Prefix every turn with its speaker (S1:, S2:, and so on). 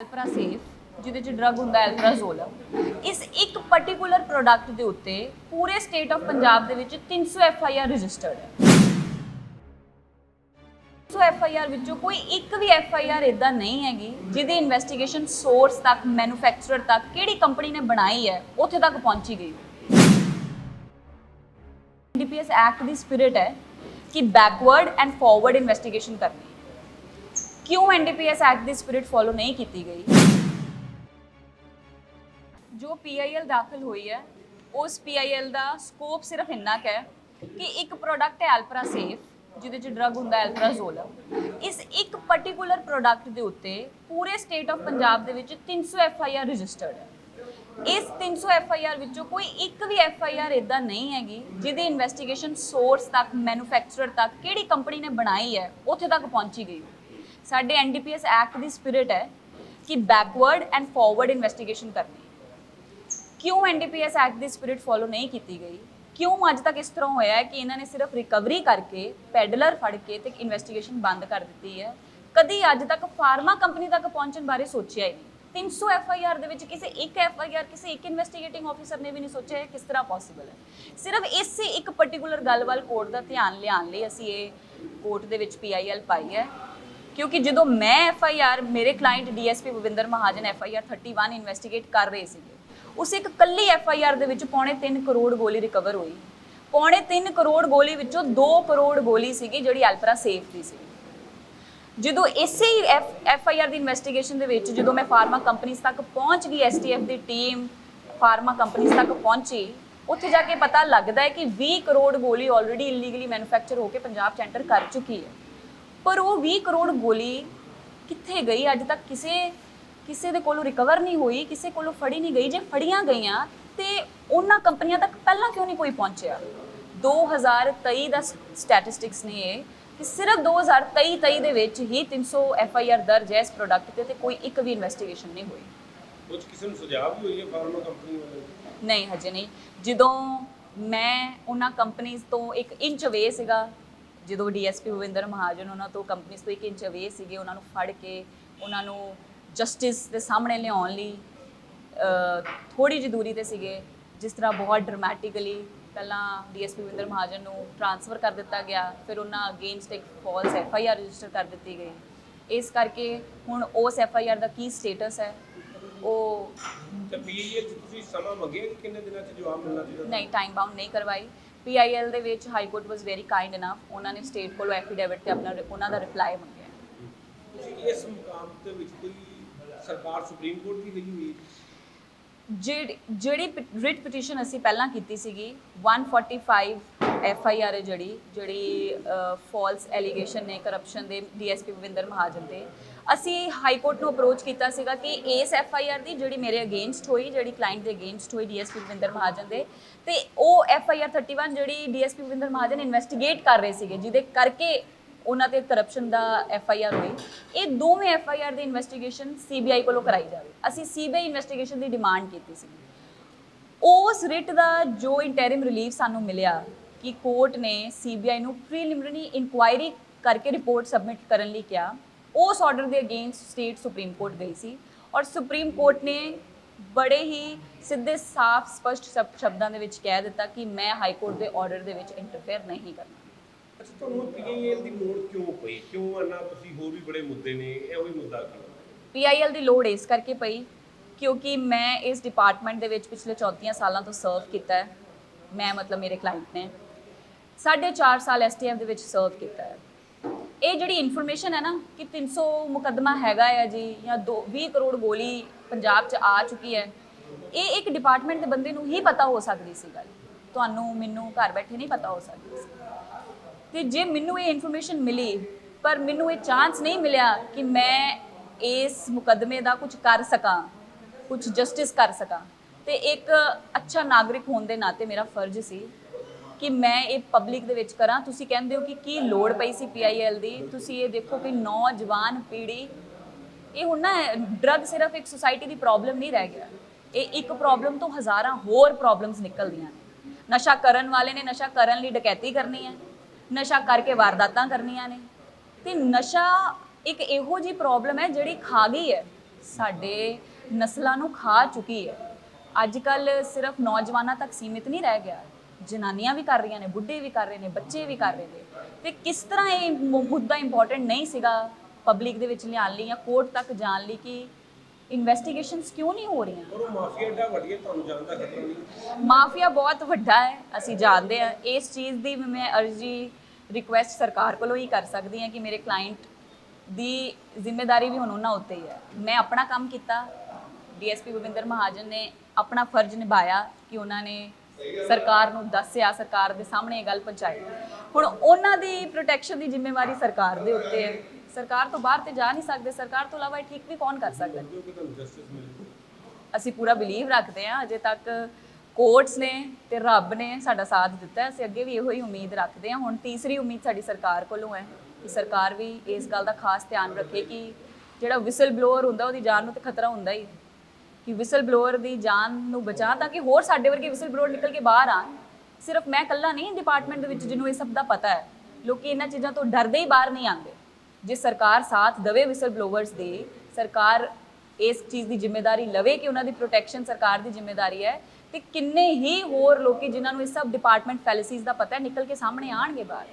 S1: ਐਲਪਰਾ safe ਜਿਹਦੇ ਚ drug ਹੁੰਦਾ ਐਲਪਰਾਜ਼ੋਲ ਇਸ ਇੱਕ ਪਾਰਟਿਕੂਲਰ ਪ੍ਰੋਡਕਟ ਦੇ ਉੱਤੇ ਪੂਰੇ ਸਟੇਟ ਆਫ ਪੰਜਾਬ ਦੇ ਵਿੱਚ 300 ਐਫ ਆਈ ਆਰ ਰਜਿਸਟਰਡ ਹੈ। 300 ਐਫ ਆਈ ਆਰ ਵਿੱਚੋਂ ਕੋਈ ਇੱਕ ਵੀ ਐਫ ਆਈ ਆਰ ਇਦਾਂ ਨਹੀਂ ਹੈਗੀ, ਜਿਹਦੀ ਇਨਵੈਸਟੀਗੇਸ਼ਨ ਸੋਰਸ ਤੱਕ ਮੈਨੂਫੈਕਚਰਰ ਤੱਕ, ਕਿਹੜੀ ਕੰਪਨੀ ਨੇ ਬਣਾਈ ਹੈ, ਉੱਥੇ ਤੱਕ ਪਹੁੰਚੀ ਗਈ। ਡੀਪੀਐਸ ਐਕਟ ਦੀ ਸਪਿਰਿਟ ਹੈ ਕਿ ਬੈਕਵਰਡ ਐਂਡ ਫਾਰਵਰਡ ਇਨਵੈਸਟੀਗੇਸ਼ਨ ਕਰਨੀ ਕਿਉਂ ਐਨਡੀਪੀਐਸ ਐਕਟ ਦੀ ਸਪਿਰਿਟ ਫੋਲੋ ਨਹੀਂ ਕੀਤੀ ਗਈ? ਜੋ ਪੀਆਈਐਲ ਦਾਖਲ ਹੋਈ ਹੈ, ਉਸ ਪੀਆਈਐਲ ਦਾ ਸਕੋਪ ਸਿਰਫ ਇੰਨਾ ਕੁ ਹੈ ਕਿ ਇੱਕ ਪ੍ਰੋਡਕਟ ਹੈ ਐਲਪਰਾ ਸੇਫ ਜਿਹਦੇ ਚ ਡਰਗ ਹੁੰਦਾ ਐਲਪਰਾਜ਼ੋਲ ਇਸ ਇੱਕ ਪਾਰਟਿਕੂਲਰ ਪ੍ਰੋਡਕਟ ਦੇ ਉੱਤੇ ਪੂਰੇ ਸਟੇਟ ਆਫ ਪੰਜਾਬ ਦੇ ਵਿੱਚ 300 ਐਫ ਆਈ ਆਰ ਰਜਿਸਟਰਡ ਹੈ। ਇਸ 300 ਐਫ ਆਈ ਆਰ ਵਿੱਚੋਂ ਕੋਈ ਇੱਕ ਵੀ ਐਫ ਆਈ ਆਰ ਇਦਾਂ ਨਹੀਂ ਹੈਗੀ, ਜਿਹਦੀ ਇਨਵੈਸਟੀਗੇਸ਼ਨ ਸੋਰਸ ਤੱਕ ਮੈਨੂਫੈਕਚਰਰ ਤੱਕ ਕਿਹੜੀ ਕੰਪਨੀ ਨੇ ਬਣਾਈ ਹੈ, ਉੱਥੇ ਤੱਕ ਪਹੁੰਚੀ ਗਈ। ਸਾਡੇ ਐਨਡੀਪੀਐਸ ਐਕਟ ਦੀ ਸਪਿਰਿਟ ਹੈ ਕਿ ਬੈਕਵਰਡ ਐਂਡ ਫਾਰਵਰਡ ਇਨਵੈਸਟੀਗੇਸ਼ਨ ਕਰਨੀ। ਕਿਉਂ ਐਨਡੀਪੀਐਸ ਐਕਟ ਦੀ ਸਪਿਰਿਟ ਫੋਲੋ ਨਹੀਂ ਕੀਤੀ ਗਈ? ਕਿਉਂ ਅੱਜ ਤੱਕ ਇਸ ਤਰ੍ਹਾਂ ਹੋਇਆ ਹੈ ਕਿ ਇਹਨਾਂ ਨੇ ਸਿਰਫ ਰਿਕਵਰੀ ਕਰਕੇ ਪੈਡਲਰ ਫੜ ਕੇ ਤੇ ਇਨਵੈਸਟੀਗੇਸ਼ਨ ਬੰਦ ਕਰ ਦਿੱਤੀ ਹੈ? ਕਦੀ ਅੱਜ ਤੱਕ ਫਾਰਮਾ ਕੰਪਨੀ ਤੱਕ ਪਹੁੰਚਣ ਬਾਰੇ ਸੋਚਿਆ ਹੀ ਨਹੀਂ। 300 ਐਫ ਆਈ ਆਰ ਦੇ ਵਿੱਚ ਕਿਸੇ ਇੱਕ ਐਫ ਆਈ ਆਰ ਕਿਸੇ ਇੱਕ ਇਨਵੈਸਟੀਗੇਟਿੰਗ ਆਫੀਸਰ ਨੇ ਵੀ ਨਹੀਂ ਸੋਚਿਆ ਕਿਸ ਤਰ੍ਹਾਂ ਪੋਸੀਬਲ ਹੈ। ਸਿਰਫ ਇਸੇ ਇੱਕ ਪਾਰਟਿਕੂਲਰ ਗੱਲ ਵੱਲ ਕੋਰਟ ਦਾ ਧਿਆਨ ਲਿਆਉਣ ਲਈ ਅਸੀਂ ਇਹ ਕੋਰਟ ਦੇ ਵਿੱਚ ਪੀ ਆਈ ਪੀਆਈਐਲ ਪਾਈ ਹੈ। ਕਿਉਂਕਿ ਜਦੋਂ ਮੈਂ ਐਫ ਆਈ ਆਰ ਮੇਰੇ client DSP Bhavinder Mahajan F I R 31 investigate ਕਰ ਰਹੇ ਸੀਗੇ। ਉਸ ਇੱਕ ਕੱਲੀ ਐਫ ਆਈ ਆਰ ਦੇ ਵਿੱਚ ਪੌਣੇ 3 ਕਰੋੜ ਗੋਲੀ ਰਿਕਵਰ ਹੋਈ। ਪੌਣੇ 3 ਕਰੋੜ ਗੋਲੀ ਵਿੱਚੋਂ 2 ਕਰੋੜ ਗੋਲੀ ਸੀਗੀ ਜਿਹੜੀ ਐਲਪਰਾ ਸੇਫ ਦੀ ਸੀ ਜਦੋਂ ਇਸੇ ਹੀ ਐਫ ਆਈ ਆਰ ਦੀ ਇਨਵੈਸਟੀਗੇਸ਼ਨ ਦੇ ਵਿੱਚ ਜਦੋਂ ਮੈਂ ਫਾਰਮਾ ਕੰਪਨੀਆਂ ਤੱਕ ਪਹੁੰਚ ਗਈ ਐਸਟੀਐਫ ਦੀ ਟੀਮ ਫਾਰਮਾ ਕੰਪਨੀਆਂ ਤੱਕ ਪਹੁੰਚੀ, ਉੱਥੇ ਜਾ ਕੇ ਪਤਾ ਲੱਗਦਾ ਹੈ ਕਿ 20 ਕਰੋੜ ਗੋਲੀ ਆਲਰੇਡੀ ਇਲੀਗਲੀ ਮੈਨੂਫੈਕਚਰ ਹੋ ਕੇ ਪੰਜਾਬ ਚ ਐਂਟਰ ਕਰ ਚੁੱਕੀ ਹੈ। ਪਰ ਉਹ 20 ਕਰੋੜ ਗੋਲੀ ਕਿੱਥੇ ਗਈ? ਅੱਜ ਤੱਕ ਕਿਸੇ ਕਿਸੇ ਦੇ ਕੋਲੋਂ ਰਿਕਵਰ ਨਹੀਂ ਹੋਈ ਕਿਸੇ ਕੋਲੋਂ ਫੜੀ ਨਹੀਂ ਗਈ। ਜੇ ਫੜੀਆਂ ਗਈਆਂ ਤੇ ਉਹਨਾਂ ਕੰਪਨੀਆਂ ਤੱਕ ਪਹਿਲਾਂ ਕਿਉਂ ਨਹੀਂ ਕੋਈ ਪਹੁੰਚਿਆ? 2023 ਦਾ ਸਟੈਟਿਸਟਿਕਸ ਨੇ ਇਹ ਕਿ ਸਿਰਫ 2023 23 ਦੇ ਵਿੱਚ ਹੀ 300 ਐਫ ਆਈ ਆਰ ਦਰਜ ਹੈ ਇਸ ਪ੍ਰੋਡਕਟ ਤੇ ਤੇ ਕੋਈ ਇੱਕ ਵੀ ਇਨਵੈਸਟੀਗੇਸ਼ਨ ਨਹੀਂ ਹੋਈ।
S2: ਕੁਝ ਕਿਸੇ ਨੂੰ ਸੁਝਾਅ ਵੀ ਹੋਈ ਹੈ ਫਾਰਮਾ ਕੰਪਨੀ ਵਾਲੇ?
S1: ਨਹੀਂ ਹਜੇ ਨਹੀਂ। ਜਦੋਂ ਮੈਂ ਉਹਨਾਂ ਕੰਪਨੀਆਂ ਤੋਂ ਇੱਕ ਇੰਚ ਅਵੇ ਸੀਗਾ ਜਦੋਂ ਡੀਐਸਪੀ ਭਵਿੰਦਰ ਮਹਾਜਨ ਉਹਨਾਂ ਤੋਂ ਕੰਪਨੀਆਂ ਤੋਂ ਇੱਕ ਇੰਚ ਅਵੇ ਸੀਗੇ ਉਹਨਾਂ ਨੂੰ ਫੜ ਕੇ ਉਹਨਾਂ ਨੂੰ ਜਸਟਿਸ ਦੇ ਸਾਹਮਣੇ ਲਿਆਉਣ ਲਈ ਥੋੜੀ ਜਿਹੀ ਦੂਰੀ ਤੇ ਸੀਗੇ ਜਿਸ ਤਰ੍ਹਾਂ ਬਹੁਤ ਡਰਾਮੈਟਿਕਲੀ ਪਹਿਲਾਂ ਡੀਐਸਪੀ ਭਵਿੰਦਰ ਮਹਾਜਨ ਨੂੰ ਟ੍ਰਾਂਸਫਰ ਕਰ ਦਿੱਤਾ ਗਿਆ ਫਿਰ ਉਹਨਾਂ ਅਗੇਂਸਟ ਇੱਕ false F I R register ਕਰ ਦਿੱਤੀ ਗਈ। ਇਸ ਕਰਕੇ ਹੁਣ ਉਸ ਐਫ ਆਈ ਆਰ ਦਾ ਕੀ ਸਟੇਟਸ ਹੈ ਉਹ
S2: ਤੇ ਪੀਏ ਤੁਸੀਂ ਸਮਾਂ ਮੰਗਿਆ ਕਿ ਕਿੰਨੇ ਦਿਨਾਂ ਚ ਜਵਾਬ ਮਿਲਣਾ ਚਾਹੀਦਾ?
S1: ਨਹੀਂ ਟਾਈਮ ਬਾਉਂਡ ਨਹੀਂ ਕਰਵਾਈ। ਪੀਆਈਐਲ ਦੇ ਵਿੱਚ high court was very kind enough ਉਹਨਾਂ ਨੇ ਸਟੇਟ ਕੋਲੋਂ ਐਫੀਡੇਵਿਟ ਤੇ ਆਪਣਾ ਉਹਨਾਂ ਦਾ ਰਿਪਲਾਈ ਮੰਗਿਆ।
S2: ਤੁਸੀਂ ਇਸ ਮੁਕਾਮ ਦੇ ਵਿੱਚ ਕੋਈ ਸਰਕਾਰ ਸੁਪਰੀਮ ਕੋਰਟ ਦੀ ਗਈ ਹੋਈ?
S1: ਜਿਹੜੀ ਰਿਟ ਪਟੀਸ਼ਨ ਅਸੀਂ ਪਹਿਲਾਂ ਕੀਤੀ ਸੀਗੀ 145 ਐਫ ਆਈ ਆਰ ਹੈ ਜਿਹੜੀ ਜਿਹੜੀ ਫਾਲਸ ਐਲੀਗੇਸ਼ਨ ਨੇ ਕਰਪਸ਼ਨ ਦੇ ਡੀਐਸਪੀ ਭਵਿੰਦਰ ਮਹਾਜਨ ਤੇ। ਅਸੀਂ ਹਾਈ ਕੋਰਟ ਨੂੰ ਅਪਰੋਚ ਕੀਤਾ ਸੀਗਾ ਕਿ ਇਸ ਐਫ ਆਈ ਆਰ ਦੀ ਜਿਹੜੀ ਮੇਰੇ ਅਗੇਂਸਟ ਹੋਈ, ਜਿਹੜੀ ਕਲਾਇੰਟ ਦੇ ਅਗੇਂਸਟ ਹੋਈ ਡੀਐਸਪੀ ਭਵਿੰਦਰ ਮਹਾਜਨ ਦੇ, ਤੇ ਉਹ ਐਫ ਆਈ ਆਰ 31 ਜਿਹੜੀ ਡੀਐਸਪੀ ਭਵਿੰਦਰ ਮਹਾਜਨ ਇਨਵੈਸਟੀਗੇਟ ਕਰ ਰਹੇ ਸੀਗੇ, ਜਿਹਦੇ ਕਰਕੇ ਉਹਨਾਂ ਤੇ ਕਰਪਸ਼ਨ ਦਾ ਐਫ ਆਈ ਆਰ ਹੋਈ। ਇਹ ਦੋਵੇਂ ਐਫ ਆਈ ਆਰ ਦੀ ਇਨਵੈਸਟੀਗੇਸ਼ਨ ਸੀਬੀਆਈ ਕੋਲੋਂ ਕਰਾਈ ਜਾਵੇ। ਅਸੀਂ ਸੀਬੀਆਈ ਇਨਵੈਸਟੀਗੇਸ਼ਨ ਦੀ ਡਿਮਾਂਡ ਕੀਤੀ ਸੀ। ਉਸ ਰਿਟ ਦਾ ਜੋ ਇੰਟਰਿਮ ਰਿਲੀਫ ਸਾਨੂੰ ਮਿਲਿਆ ਕਿ ਕੋਰਟ ਨੇ ਸੀਬੀਆਈ ਨੂੰ ਪ੍ਰੀਲਿਮਿਨਰੀ ਇਨਕੁਆਇਰੀ ਕਰਕੇ ਰਿਪੋਰਟ ਸਬਮਿਟ ਕਰਨ ਲਈ ਕਿਹਾ। ਉਸ ਆਰਡਰ ਦੇ ਅਗੇਂਸਟ ਸਟੇਟ ਸੁਪਰੀਮ ਕੋਰਟ ਗਈ ਸੀ ਔਰ ਸੁਪਰੀਮ ਕੋਰਟ ਨੇ ਬੜੇ ਹੀ ਸਿੱਧੇ ਸਾਫ਼ ਸਪਸ਼ਟ ਸ਼ਬ- ਸ਼ਬਦਾਂ ਦੇ ਵਿੱਚ ਕਹਿ ਦਿੱਤਾ ਕਿ ਮੈਂ ਹਾਈ ਕੋਰਟ ਦੇ ਆਰਡਰ ਦੇ ਵਿੱਚ ਇੰਟਰਫੇਅਰ ਨਹੀਂ ਕਰਨਾ
S2: ਅੱਛਾ ਤੁਹਾਨੂੰ ਪੀਏਐਲ ਦੀ ਲੋੜ ਕਿਉਂ ਪਈ ਕਿਉਂ ਇੰਨਾ ਤੁਸੀਂ ਹੋਰ ਵੀ ਬੜੇ ਮੁੱਦੇ ਨੇ ਇਹੋ ਹੀ ਮੁੱਦਾ ਕਿਉਂ
S1: ਪੀਆਈਐਲ ਦੀ ਲੋੜ ਇਸ ਕਰਕੇ ਪਈ ਕਿਉਂਕਿ ਮੈਂ ਇਸ ਡਿਪਾਰਟਮੈਂਟ ਦੇ ਵਿੱਚ ਪਿਛਲੇ 34 ਸਾਲਾਂ ਤੋਂ ਸਰਵ ਕੀਤਾ ਹੈ ਮੈਂ ਮਤਲਬ ਮੇਰੇ ਕਲਾਇੰਟ ਨੇ ਸਾਢੇ ਚਾਰ ਸਾਲ ਐਸਟੀਐਫ ਦੇ ਵਿੱਚ ਸਰਵ ਕੀਤਾ ਹੈ ਇਹ ਜਿਹੜੀ ਇਨਫੋਰਮੇਸ਼ਨ ਹੈ ਨਾ ਕਿ 300 ਮੁਕੱਦਮਾ ਹੈਗਾ ਹੈ ਜੀ ਜਾਂ 2 20 ਕਰੋੜ ਗੋਲੀ ਪੰਜਾਬ 'ਚ ਆ ਚੁੱਕੀ ਹੈ, ਇਹ ਇੱਕ ਡਿਪਾਰਟਮੈਂਟ ਦੇ ਬੰਦੇ ਨੂੰ ਹੀ ਪਤਾ ਹੋ ਸਕਦੀ ਸੀ ਗੱਲ। ਤੁਹਾਨੂੰ ਮੈਨੂੰ ਘਰ ਬੈਠੇ ਨਹੀਂ ਪਤਾ ਹੋ ਸਕਦੀ ਸੀ। ਤੇ ਜੇ ਮੈਨੂੰ ਇਹ ਇਨਫੋਰਮੇਸ਼ਨ ਮਿਲੀ, ਪਰ ਮੈਨੂੰ ਇਹ ਚਾਂਸ ਨਹੀਂ ਮਿਲਿਆ ਕਿ ਮੈਂ ਇਸ ਮੁਕੱਦਮੇ ਦਾ ਕੁਝ ਕਰ ਸਕਾਂ, ਕੁਝ ਜਸਟਿਸ ਕਰ ਸਕਾਂ, ਤੇ ਇੱਕ ਅੱਛਾ ਨਾਗਰਿਕ ਹੋਣ ਦੇ ਨਾਤੇ ਮੇਰਾ ਫਰਜ਼ ਸੀ ਕਿ ਮੈਂ ਇਹ ਪਬਲਿਕ ਦੇ ਵਿੱਚ ਕਰਾਂ? ਤੁਸੀਂ ਕਹਿੰਦੇ ਹੋ ਕਿ ਕੀ ਲੋੜ ਪਈ ਸੀ ਪੀਆਈਐਲ ਦੀ? ਤੁਸੀਂ ਇਹ ਦੇਖੋ ਕਿ ਨੌਜਵਾਨ ਪੀੜ੍ਹੀ, ਇਹ ਹੁਣ ਨਾ ਡਰੱਗ ਸਿਰਫ ਇੱਕ ਸੁਸਾਇਟੀ ਦੀ ਪ੍ਰੋਬਲਮ ਨਹੀਂ ਰਹਿ ਗਿਆ। ਇਹ ਇੱਕ ਪ੍ਰੋਬਲਮ ਤੋਂ ਹਜ਼ਾਰਾਂ ਹੋਰ ਪ੍ਰੋਬਲਮਸ ਨਿਕਲਦੀਆਂ ਨੇ। ਨਸ਼ਾ ਕਰਨ ਵਾਲੇ ਨੇ ਨਸ਼ਾ ਕਰਨ ਲਈ ਡਕੈਤੀ ਕਰਨੀ ਹੈ, ਨਸ਼ਾ ਕਰਕੇ ਵਾਰਦਾਤਾਂ ਕਰਨੀਆਂ ਨੇ। ਤੇ ਨਸ਼ਾ ਇੱਕ ਇਹੋ ਜੀ ਪ੍ਰੋਬਲਮ ਹੈ ਜਿਹੜੀ ਖਾ ਗਈ ਹੈ। ਸਾਡੇ ਨਸਲਾਂ ਨੂੰ ਖਾ ਚੁੱਕੀ ਹੈ। ਅੱਜ ਕੱਲ ਸਿਰਫ ਨੌਜਵਾਨਾਂ ਤੱਕ ਸੀਮਿਤ ਨਹੀਂ ਰਹਿ ਗਿਆ। ਜਨਾਨੀਆਂ ਵੀ ਕਰ ਰਹੀਆਂ ਨੇ ਬੁੱਢੇ ਵੀ ਕਰ ਰਹੇ ਨੇ ਬੱਚੇ ਵੀ ਕਰ ਰਹੇ ਨੇ। ਤੇ ਕਿਸ ਤਰ੍ਹਾਂ ਇਹ ਮੁ- ਮੁੱਦਾ ਇੰਪੋਰਟੈਂਟ ਨਹੀਂ ਸੀਗਾ ਪਬਲਿਕ ਦੇ ਵਿੱਚ ਲਿਆਉਣ ਲਈ ਜਾਂ ਕੋਰਟ ਤੱਕ ਜਾਣ ਲਈ ਕਿ ਇਨਵੈਸਟੀਗੇਸ਼ਨਸ ਕਿਉਂ ਨਹੀਂ ਹੋ ਰਹੀਆਂ?
S2: ਪਰ ਉਹ ਮਾਫੀਆ ਏਡਾ ਵੱਡੀ ਹੈ ਤੁਹਾਨੂੰ ਜਾਣ ਦਾ ਖਤਰਾ ਨਹੀਂ।
S1: ਮਾਫੀਆ ਬਹੁਤ ਵੱਡਾ ਹੈ ਅਸੀਂ ਜਾਣਦੇ ਹਾਂ। ਇਸ ਚੀਜ਼ ਦੀ ਮੈਂ ਅਰਜੀ ਰਿਕੁਐਸਟ ਸਰਕਾਰ ਕੋਲੋਂ ਹੀ ਕਰ ਸਕਦੀ ਹਾਂ ਕਿ ਮੇਰੇ ਕਲਾਇੰਟ ਦੀ ਜ਼ਿੰਮੇਵਾਰੀ ਵੀ ਹੁਣ ਉਹਨਾਂ ਉੱਤੇ ਹੀ ਹੈ। ਮੈਂ ਆਪਣਾ ਕੰਮ ਕੀਤਾ ਡੀਐਸਪੀ ਭੁਪਿੰਦਰ ਮਹਾਜਨ ਨੇ ਆਪਣਾ ਫਰਜ਼ ਨਿਭਾਇਆ ਕਿ ਉਹਨਾਂ ਨੇ ਸਰਕਾਰ ਨੂੰ ਦੱਸਿਆ ਸਰਕਾਰ ਦੇ ਸਾਹਮਣੇ ਇਹ ਗੱਲ ਪਹੁੰਚਾਈ। ਹੁਣ ਉਹਨਾਂ ਦੀ ਪ੍ਰੋਟੈਕਸ਼ਨ ਦੀ ਜ਼ਿੰਮੇਵਾਰੀ ਸਰਕਾਰ ਦੇ ਉੱਤੇ ਹੈ। ਸਰਕਾਰ ਤੋਂ ਬਾਹਰ ਤੇ ਜਾ ਨਹੀਂ ਸਕਦੇ। ਸਰਕਾਰ ਤੋਂ ਇਲਾਵਾ ਠੀਕ ਵੀ ਕੌਣ ਕਰ ਸਕਦਾ ਅਸੀਂ ਪੂਰਾ ਬਿਲੀਵ ਰੱਖਦੇ ਹਾਂ। ਅਜੇ ਤੱਕ ਕੋਰਟਸ ਨੇ ਤੇ ਰੱਬ ਨੇ ਸਾਡਾ ਸਾਥ ਦਿੱਤਾ ਅਸੀਂ ਅੱਗੇ ਵੀ ਇਹੋ ਹੀ ਉਮੀਦ ਰੱਖਦੇ ਹਾਂ। ਹੁਣ ਤੀਸਰੀ ਉਮੀਦ ਸਾਡੀ ਸਰਕਾਰ ਕੋਲੋਂ ਹੈ ਕਿ ਸਰਕਾਰ ਵੀ ਇਸ ਗੱਲ ਦਾ ਖਾਸ ਧਿਆਨ ਰੱਖੇ ਕਿ ਜਿਹੜਾ ਵਿਸਲ ਬਲੋਅਰ ਹੁੰਦਾ ਉਹਦੀ ਜਾਨ ਨੂੰ ਤੇ ਖਤਰਾ ਹੁੰਦਾ ਹੀ ਹੈ। ਕਿ ਵਿਸਲ ਬਲੋਅਰ ਦੀ ਜਾਨ ਨੂੰ ਬਚਾ ਤਾਂ ਕਿ ਹੋਰ ਸਾਡੇ ਵਰਗੇ ਵਿਸਲ ਬਲੋਅਰ ਨਿਕਲ ਕੇ ਬਾਹਰ ਆਣ। ਸਿਰਫ ਮੈਂ ਇਕੱਲਾ ਨਹੀਂ ਡਿਪਾਰਟਮੈਂਟ ਦੇ ਵਿੱਚ ਜਿਹਨੂੰ ਇਹ ਸਭ ਦਾ ਪਤਾ ਹੈ, ਲੋਕੀ ਇਹਨਾਂ ਚੀਜ਼ਾਂ ਤੋਂ ਡਰਦੇ ਹੀ ਬਾਹਰ ਨਹੀਂ ਆਉਂਦੇ। ਜੇ ਸਰਕਾਰ ਸਾਥ ਦਵੇ ਵਿਸਲ ਬਲੋਅਰਸ ਦੇ, ਸਰਕਾਰ ਇਸ ਚੀਜ਼ ਦੀ ਜ਼ਿੰਮੇਵਾਰੀ ਲਵੇ ਕਿ ਉਹਨਾਂ ਦੀ ਪ੍ਰੋਟੈਕਸ਼ਨ ਸਰਕਾਰ ਦੀ ਜ਼ਿੰਮੇਵਾਰੀ ਹੈ, ਤੇ ਕਿੰਨੇ ਹੀ ਹੋਰ ਲੋਕੀ ਜਿਨ੍ਹਾਂ ਨੂੰ ਇਹ ਸਭ ਡਿਪਾਰਟਮੈਂਟ ਫੈਲਸੀਜ਼ ਦਾ ਪਤਾ ਹੈ, ਨਿਕਲ ਕੇ ਸਾਹਮਣੇ ਆਣਗੇ ਬਾਹਰ।